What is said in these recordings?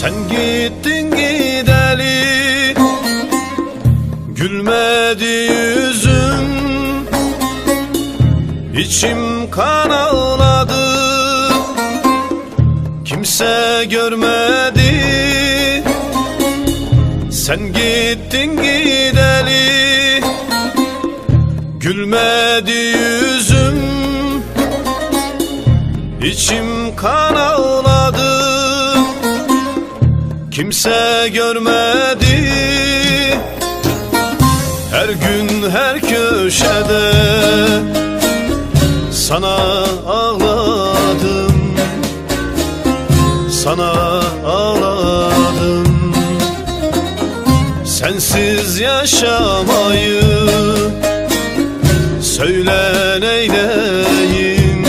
Sen gittin gideli Gülmedi yüzüm İçim kan ağladı Kimse görmedi. Sen gittin gideli Gülmedi yüzüm İçim kan ağladı Kimse görmedi. Her gün her köşede Sana ağladım. Sana ağladım. Sensiz yaşamayı Söyle neyleyim?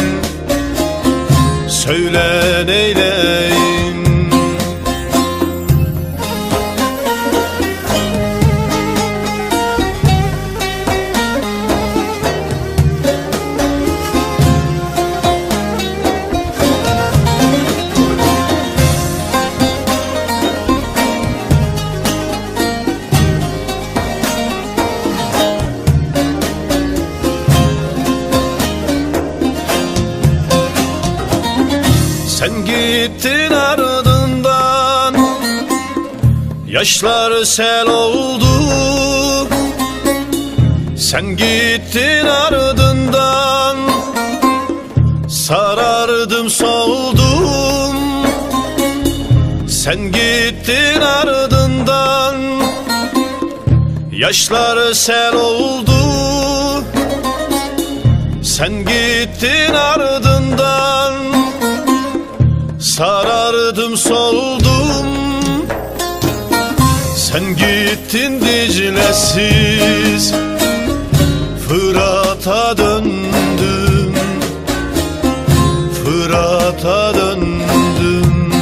Söyle neyleyim Sen gittin ardından Yaşlar sel oldu. Sen gittin ardından Sarardım soldum. Sen gittin ardından Yaşlar sel oldu. Sen gittin ardından Sarardım soldum. Sen gittin Dicle'siz Fırat'a döndüm. Fırat'a döndüm.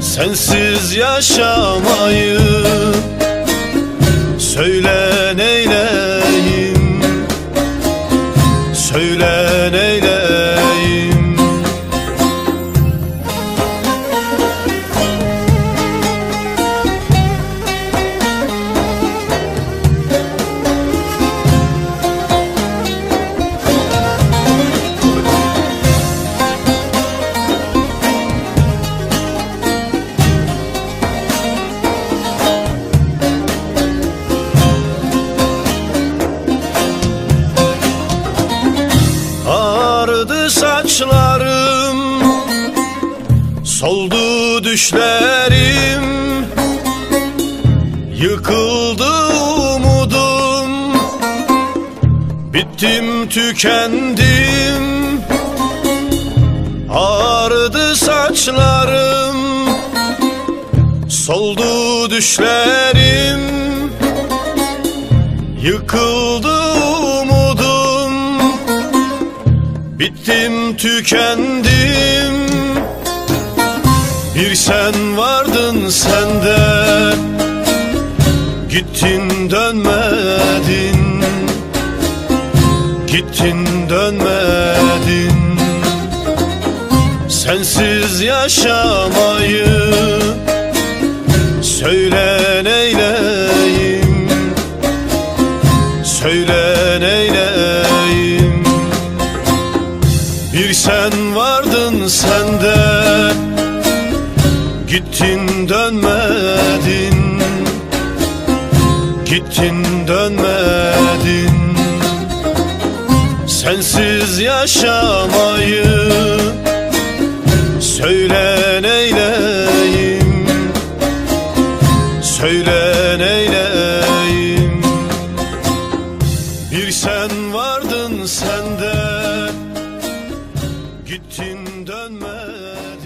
Sensiz yaşamayı Söyle neyleyim Soldu düşlerim Yıkıldı umudum. Bittim tükendim Ağardı saçlarım. Soldu düşlerim Yıkıldı umudum. Bittim tükendim Bir sen vardın sende Gittin dönmedin. Gittin dönmedin. Sensiz yaşamayı Söyle Gittin dönmedin. Gittin dönmedin. Sensiz yaşamayı Söyle neyleyim? Söyle neyleyim? Bir sen vardın sende. Gittin dönmedin.